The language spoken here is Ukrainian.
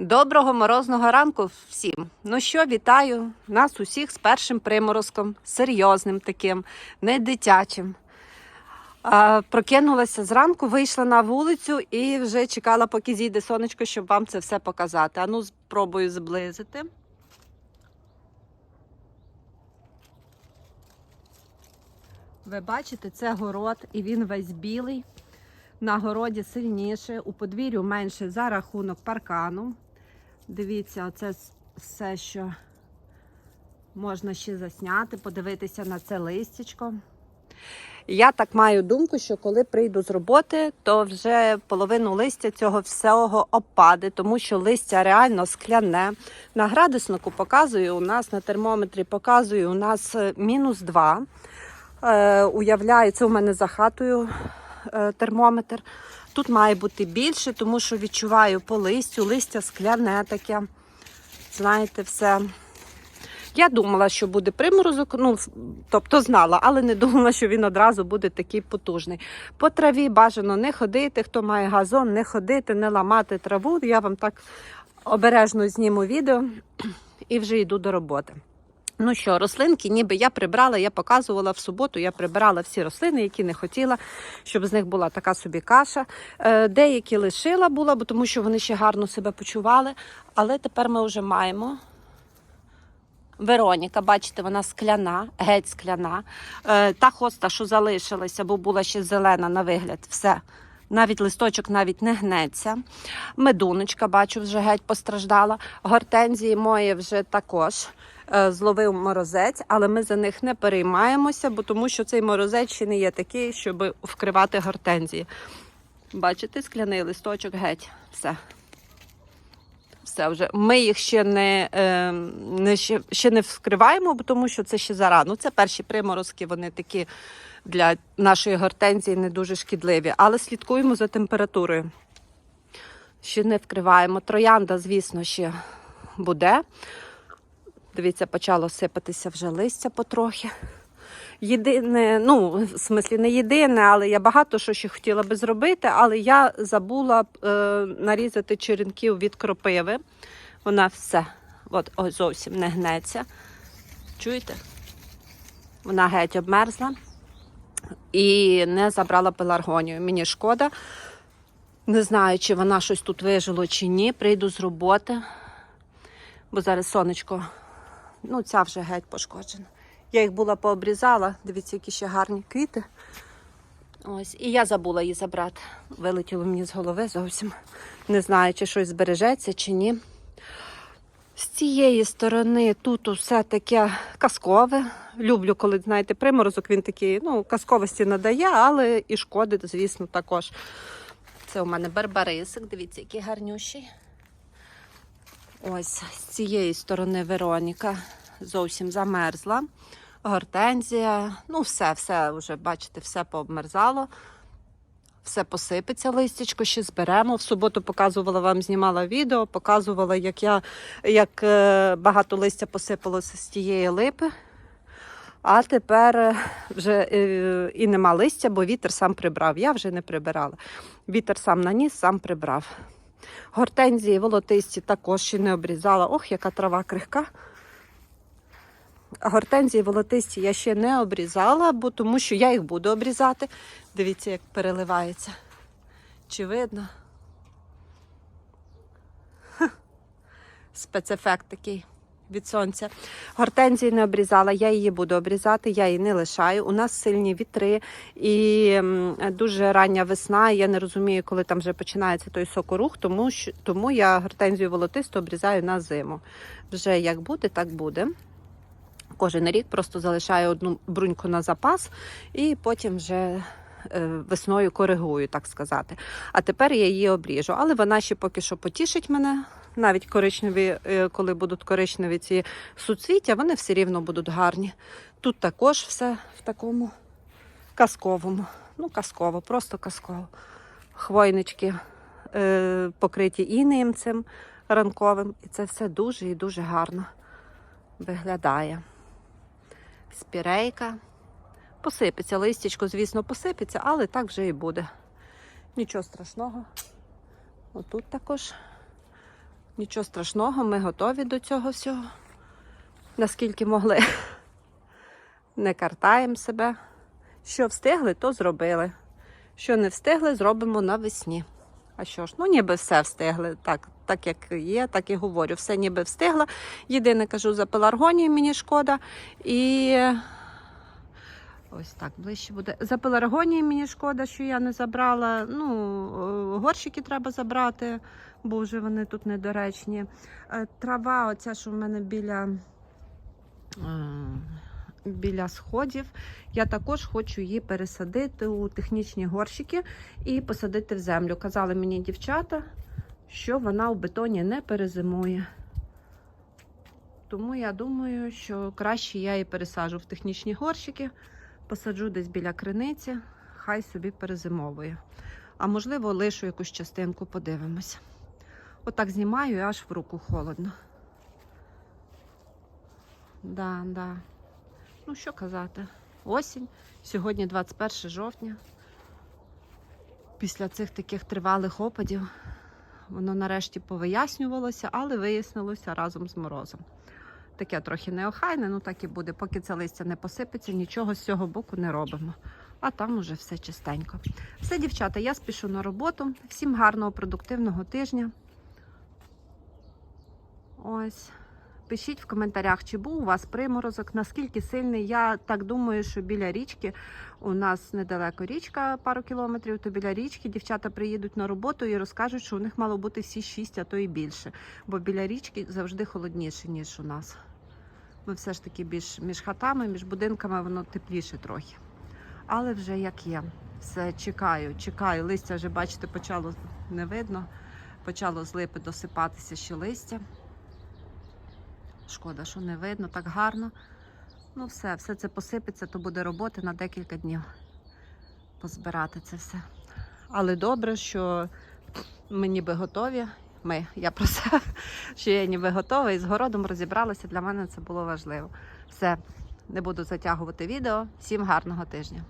Доброго морозного ранку всім. Ну що, вітаю нас усіх з першим приморозком, серйозним таким, не дитячим. Прокинулася зранку, вийшла на вулицю і вже чекала, поки зійде сонечко, щоб вам це все показати. Ану, спробую зблизити. Ви бачите, це город, і він весь білий. На городі сильніше, у подвір'ю менше за рахунок паркану. Дивіться, це все, що можна ще засняти, подивитися на це листячко. Я так маю думку, що коли прийду з роботи, то вже половину листя цього всього опаде, тому що листя реально скляне. На градуснику показую у нас на термометрі показую у нас е, мінус 2. Е, уявляю, це у мене за хатою термометр. Тут має бути більше, тому що відчуваю по листю, листя скляне таке. Знаєте, все. Я думала, що буде приморозок, ну, тобто знала, але не думала, що він одразу буде такий потужний. По траві бажано не ходити, хто має газон, не ходити, не ламати траву. Я вам так обережно зніму відео і вже йду до роботи. Ну що, рослинки, ніби я прибрала, я показувала в суботу, я прибирала всі рослини, які не хотіла, щоб з них була така собі каша. Е, Деякі лишила була, бо тому що вони ще гарно себе почували. Але тепер ми вже маємо. Вероніка, бачите, вона скляна, геть скляна. Е, та хоста, що залишилася, бо була ще зелена на вигляд, все. Навіть листочок навіть не гнеться. Медуночка, бачу, вже геть постраждала. Гортензії мої вже також е, зловив морозець, але ми за них не переймаємося, бо тому що цей морозець ще не є такий, щоб вкривати гортензії. Бачите, скляний листочок геть. Все. Все вже. Ми їх ще не, е, не ще, ще не вскриваємо, тому що це ще зарано. Це перші приморозки, вони такі для нашої гортензії не дуже шкідливі. Але слідкуємо за температурою. Ще не вкриваємо. Троянда, звісно, ще буде. Дивіться, почало сипатися вже листя потрохи. Єдине, ну, в смислі, не єдине, але я багато що ще хотіла би зробити, але я забула е, нарізати черенків від кропиви. Вона все, от ось зовсім не гнеться. Чуєте? Вона геть обмерзла і не забрала пеларгонію. Мені шкода. Не знаю, чи вона щось тут вижило, чи ні. Прийду з роботи, бо зараз сонечко, ну, ця вже геть пошкоджена. Я їх була пообрізала. Дивіться, які ще гарні квіти. Ось, і я забула її забрати. Вилетіло мені з голови зовсім. Не знаю, чи щось збережеться, чи ні. З цієї сторони тут усе таке казкове. Люблю, коли, знаєте, приморозок він такий, ну, казковості надає, але і шкодить, звісно, також. Це у мене барбарисик, дивіться, який гарнющий. Ось з цієї сторони Вероніка зовсім замерзла. Гортензія, ну все, все вже, бачите, все пообмерзало. Все посипеться листячко, ще зберемо. В суботу показувала вам, знімала відео, показувала, як я як е, багато листя посипалося з тієї липи. А тепер е, вже е, і нема листя, бо вітер сам прибрав. Я вже не прибирала. Вітер сам наніс, сам прибрав. Гортензії волотисті також ще не обрізала. Ох, яка трава крихка. Гортензії волотисті я ще не обрізала, бо тому що я їх буду обрізати. Дивіться, як переливається. Чи видно? Ха. Спецефект такий від сонця. Гортензії не обрізала, я її буду обрізати, я її не лишаю. У нас сильні вітри і дуже рання весна. Я не розумію, коли там вже починається той сокорух, тому, що, тому я гортензію волотисту обрізаю на зиму. Вже як буде, так буде. Кожен рік просто залишаю одну бруньку на запас і потім вже е, весною коригую, так сказати. А тепер я її обріжу. Але вона ще поки що потішить мене. Навіть коричневі, е, коли будуть коричневі ці суцвіття, вони все рівно будуть гарні. Тут також все в такому казковому. Ну, казково, просто казково. Хвойнички е, покриті інеєм цим ранковим. І це все дуже і дуже гарно виглядає. Спірейка. Посипеться, листячко, звісно, посипеться, але так вже і буде. Нічого страшного. Отут також Нічого страшного, ми готові до цього всього. Наскільки могли. Не картаємо себе. Що встигли, то зробили. Що не встигли, зробимо навесні. А що ж, ну ніби все встигли. Так, так як є, так і говорю. Все ніби встигла. Єдине кажу за пеларгонію мені шкода. І ось так ближче буде. За пеларгонію мені шкода, що я не забрала. Ну, е, горщики треба забрати, бо вже вони тут недоречні. Е, Трава, оця, що в мене біля. Біля сходів я також хочу її пересадити у технічні горщики і посадити в землю. Казали мені дівчата, що вона у бетоні не перезимує. Тому я думаю, що краще я її пересаджу в технічні горщики, посаджу десь біля криниці, хай собі перезимовує. А можливо, лишу якусь частинку, подивимося. Отак знімаю і аж в руку холодно. Да, да. Ну, що казати? Осінь. Сьогодні 21 жовтня. Після цих таких тривалих опадів воно нарешті повияснювалося, але вияснилося разом з морозом. Таке трохи неохайне, ну так і буде. Поки це листя не посипеться, нічого з цього боку не робимо. А там уже все чистенько. Все, дівчата, я спішу на роботу. Всім гарного, продуктивного тижня. Ось. Пишіть в коментарях, чи був у вас приморозок, наскільки сильний. Я так думаю, що біля річки у нас недалеко річка, пару кілометрів, то біля річки дівчата приїдуть на роботу і розкажуть, що у них мало бути всі 6, а то і більше. Бо біля річки завжди холодніше, ніж у нас. Ми все ж таки більш між хатами, між будинками воно тепліше трохи. Але вже як є. Все, чекаю, чекаю. Листя вже, бачите, почало не видно. Почало з липи досипатися ще листя. Шкода, що не видно, так гарно. Ну, все, все це посипеться, то буде роботи на декілька днів позбирати це все. Але добре, що ми ніби готові. Ми, я про це, що я ніби готова і з городом розібралася. Для мене це було важливо. Все, не буду затягувати відео. Всім гарного тижня.